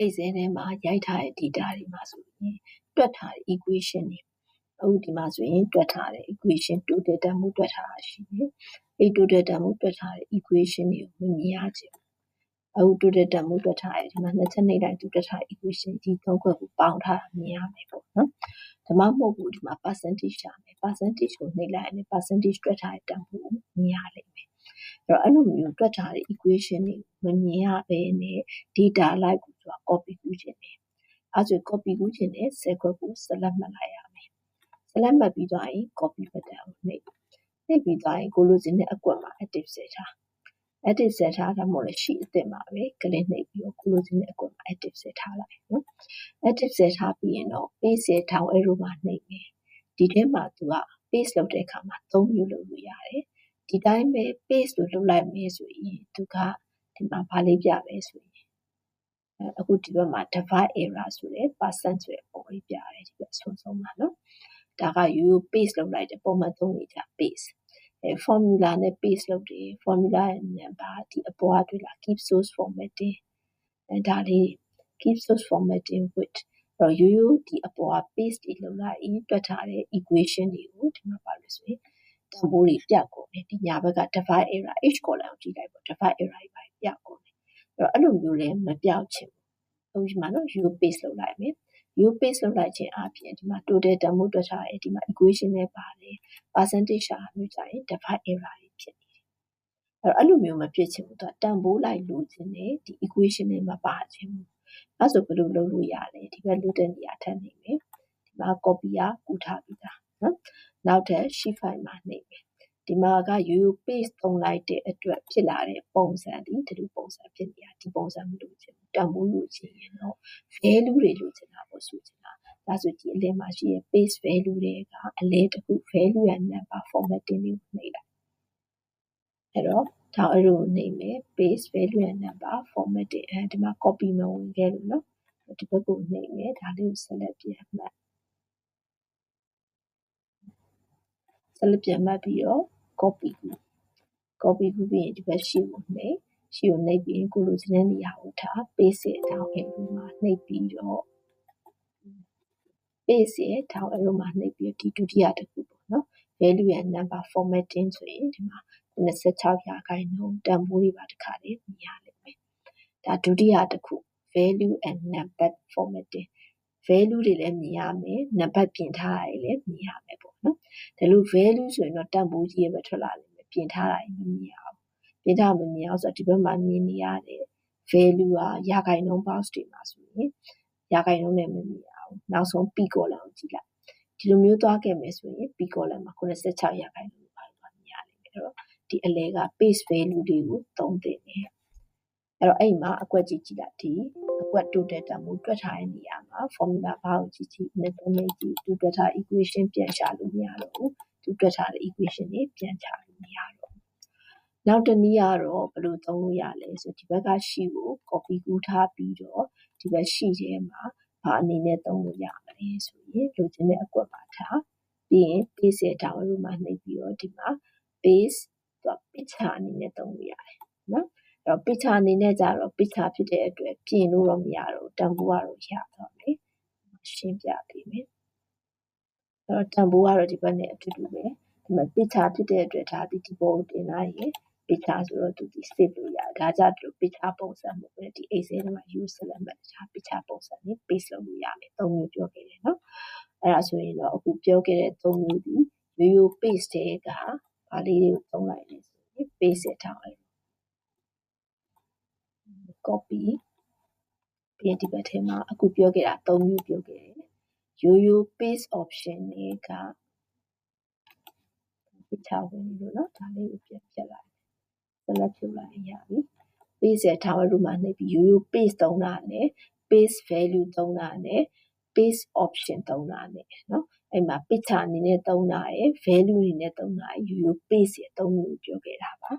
Excel ထဲမှာရိုက်ထားတဲ့ data တွေမှာဆိုရင်တွက်ထားတဲ့ equation တွေအခုဒီမှာဆိုရင်တွက်ထားတဲ့ equation total တန်ဖိုးတွက်ထားတာရှိတယ်။အဲ့ total တန်ဖိုးတွက်ထားတဲ့ equation တွေကိုမမြင်ရချင်ဘူး။အခု total တန်ဖိုးတွက်ထားတဲ့ဒီမှာနှစ်ချက်နှိပ်လိုက်သူတွက်ထားတဲ့ equation ဒီသုံးခွက်ကိုပေါင်းထားတာမြင်ရမယ်ပေါ့နော်။ဒါမှမဟုတ်ဘူးဒီမှာ percentage ရှာမယ် percentage ကိုနှိပ်လိုက်ရင် percentage တွက်ထားတဲ့တန်ဖိုးကိုမြင်ရလိမ့်မယ်။အဲ့တော့အဲ့လိုမျိုးတွက်ထားတဲ့ equation တွေမမြင်ရဘဲနဲ့ data လိုက်ကို သူက copy ကူးခြင်းတယ်။အဲ့ဆို copy ကူးခြင်းနဲ့ cell ခွက်ကို select မှတ်လိုက်ရမယ်။ select မှတ်ပြီးသွားရင် copy button ကိုနှိပ်နှိပ်ပြီးသွားရင်ကိုလိုချင်တဲ့အကွက်မှာ active ဆက်ထား active ဆက်ထားဒါမှမဟုတ်လည်း sheet အသစ်မှာပဲကလစ်နှိပ်ပြီးတော့ကိုလိုချင်တဲ့အကွက်မှာ active ဆက်ထားလိုက်နော် active ဆက်ထားပြီးရင်တော့ paste ရဲ့ down arrow မှာနှိပ်မယ်ဒီထဲမှာသူက paste လုပ်တဲ့အခါမှာ၃မျိုးလုပ်လို့ရတယ်ဒီတိုင်းပဲ paste လို့လုပ်လိုက်မယ်ဆိုရင်သူကဒီမှာဗာလေးပြပဲဆိုရင် အခုဒီဘက်မှာ divide error ဆိုတဲ့ percent ဆိုတဲ့ပုံလေးပြရတယ်ဒီဘက်ဆုံးဆုံးမှာနော်ဒါကရိုးရိုး paste လုပ်လိုက်တဲ့ပုံမှန်သုံးနေကြ paste အဲ formula နဲ့ paste လုပ်တယ် formula ရဲ့ number ဒီအပေါ်ကတွေ့လား keep source formatting အဲဒါလေး keep source formatting with တော့ရိုးရိုးဒီအပေါ်က paste တွေလုပ်လိုက်ရင်တွက်ထားတဲ့ equation တွေကိုဒီမှာပါလို့ဆိုရင်တန်ဖိုးတွေပြတ်ကုန်တယ်ဒီညာဘက်က divide error h column ကိုကြည့်လိုက်ပေါ့ divide error တွေပါပြတ်ကုန်တယ်အဲ့တော့အဲ့လိုမျိုးလည်းမပြောက်ချင်ဘူး အခုဒီမှာနော် u paste လုပ်လိုက်မယ် u paste လုပ်လိုက်ခြင်းအပြင်ဒီမှာ total တန်ဖိုးတွက်ထားတယ်ဒီမှာ equation နဲ့ပါတယ် percentage ရှာမျိုးကြရင် divide error တွေဖြစ်နေတယ်အဲ့တော့အဲ့လိုမျိုးမဖြစ်ချင်ဘူးသူကတန်ဖိုးလိုက်လိုချင်တယ်ဒီ equation နဲ့မပါချင်ဘူးအဲ့ဆိုဘယ်လိုလုပ်လို့ရလဲဒီဘက်လိုတဲ့နေရာထပ်နေမယ်ဒီမှာ copy ကကူထားပြီးသားနော်နောက်ထပ် sheet file မှာနှိပ်မယ် ဒီမှာကရိုးရိုး paste သုံးလိုက်တဲ့အတွက်ဖြစ်လာတဲ့ပုံစံဒီဒီလိုပုံစံဖြစ်နေတာဒီပုံစံမလို့ချင်ဘူးတန်ဖိုးလို့ချင်ရင်တော့ value တွေလို့ချင်တာပေါ့ဆိုချင်တာဒါဆိုဒီအလဲမှာရှိရဲ့ paste value တွေကအလဲတစ်ခု value ရဲ့ number formatting လေးကိုနှိပ်လိုက်အဲ့တော့ဒါအဲ့လိုနှိပ်မယ် paste value ရဲ့ number formatting အဲဒီမှာ copy မဝင်ခဲ့လို့နော်ဒီဘက်ကိုနှိပ်မယ်ဒါလေးကို select ပြန်မှတ် select ပြန်မှတ်ပြီးတော့ copy ကူ copy ကူပြီးရင်ဒီဘက်ရှိကိုနှိပ်ရှိကိုနှိပ်ပြီးရင်ကိုလိုချင်တဲ့နေရာကိုထား paste ရဲ့ down arrow မှာနှိပ်ပြီးတော့ paste ရဲ့ down arrow မှာနှိပ်ပြီးဒီဒုတိယတစ်ခုပေါ့နော် value ရဲ့ number formatting ဆိုရင်ဒီမှာ26ရာခိုင်နှုန်းတန်ဖိုးတွေပါတစ်ခါလေးမြင်ရလိမ့်မယ်ဒါဒုတိယတစ်ခု value and number formatting value တွေလည်းမြင်ရမယ်နံပါတ်ပြင်ထားတာတွေလည်းမြင်ရမယ်ပေါ့နော် ဒါလို့ value ဆိုရင်တော့တန်ဖိုးကြီးရဲ့ပဲထွက်လာလိမ့်မယ်ပြင်ထားတာတွေမမြင်အောင်ပြင်ထားမမြင်အောင်ဆိုတော့ဒီဘက်မှာမြင်နေရတဲ့ value ကရာခိုင်နှုန်း box တွေမှာဆိုရင်ရာခိုင်နှုန်းနဲ့မမြင်အောင်နောက်ဆုံး p column ကိုကြည့်လိုက်ဒီလိုမျိုးသွားခဲ့မယ်ဆိုရင် p column မှာ86ရာခိုင်နှုန်းပါသွားမြင်ရလိမ့်မယ်အဲ့တော့ဒီအလဲက base value တွေကိုသုံးသင့်တယ်အဲ့တော့အဲ့မှာအကွက်ကြည့်ကြည့်လိုက်ဒီ အကွက် total တန်ဖိုးတွက်ထားတဲ့နေရာမှာ formula ဘာကိုကြည့်ကြည့် mathematics ကြည့်သူတွက်ထား equation ပြန်ရှာလို့မရတော့ဘူးသူတွက်ထားတဲ့ equation တွေပြန်ရှာလို့မရတော့ဘူးနောက်တစ်နည်းကတော့ဘယ်လိုသုံးလို့ရလဲဆိုဒီဘက်က sheet ကို copy ကူးထားပြီးတော့ဒီဘက် sheet ထဲမှာဘာအနေနဲ့သုံးလို့ရမလဲဆိုရင်လိုချင်တဲ့အကွက်ပါထားပြီးရင် base ရဲ့ down arrow မှာနှိပ်ပြီးတော့ဒီမှာ base သူက picture အနေနဲ့သုံးလို့ရတယ်နော် တော့ picture အနေနဲ့ကြတော့ picture ဖြစ်တဲ့အတွက်ပြင်လို့တော့မရတော့တန်ဖိုးကတော့ရတော့မယ်ရှင်းပြပေးမယ်အဲ့တော့တန်ဖိုးကတော့ဒီဘက်နဲ့အတူတူပဲဒီမှာ picture ဖြစ်တဲ့အတွက်ဒါဒီဒီပေါ်တင်လိုက်ရင် picture ဆိုတော့သူဒီ save လို့ရတယ်ဒါကြတော့ picture ပုံစံမျိုးပဲဒီ Excel ထဲမှာ use ဆက်မှတ်ဒါ picture ပုံစံနဲ့ paste လုပ်လို့ရမယ်သုံးမျိုးပြောခဲ့တယ်နော်အဲ့ဒါဆိုရင်တော့အခုပြောခဲ့တဲ့သုံးမျိုးဒီရိုးရိုး paste တဲ့ကဘာလေးတွေကိုသုံးလိုက်လဲဆိုရင် paste ရထားတယ် copy ပြီးရင်ဒီဘက်ထဲမှာအခုပြောခဲ့တာ၃မျိုးပြောခဲ့တယ်ရိုးရိုး paste option တွေကပြချဝင်လို့နော်ဒါလေးကိုပြက်ပြက်လိုက်ဆက်လက်ပြုတ်လိုက်ရပြီ paste ရဲ့ tower room မှာနှိပ်ပြီးရိုးရိုး paste သုံးတာနဲ့ paste value သုံးတာနဲ့ paste option သုံးတာနဲ့နော်အဲ့မှာ picture အနေနဲ့သုံးတာရယ် value အနေနဲ့သုံးတာရယ်ရိုးရိုး paste ရယ်သုံးမျိုးပြောခဲ့တာပါ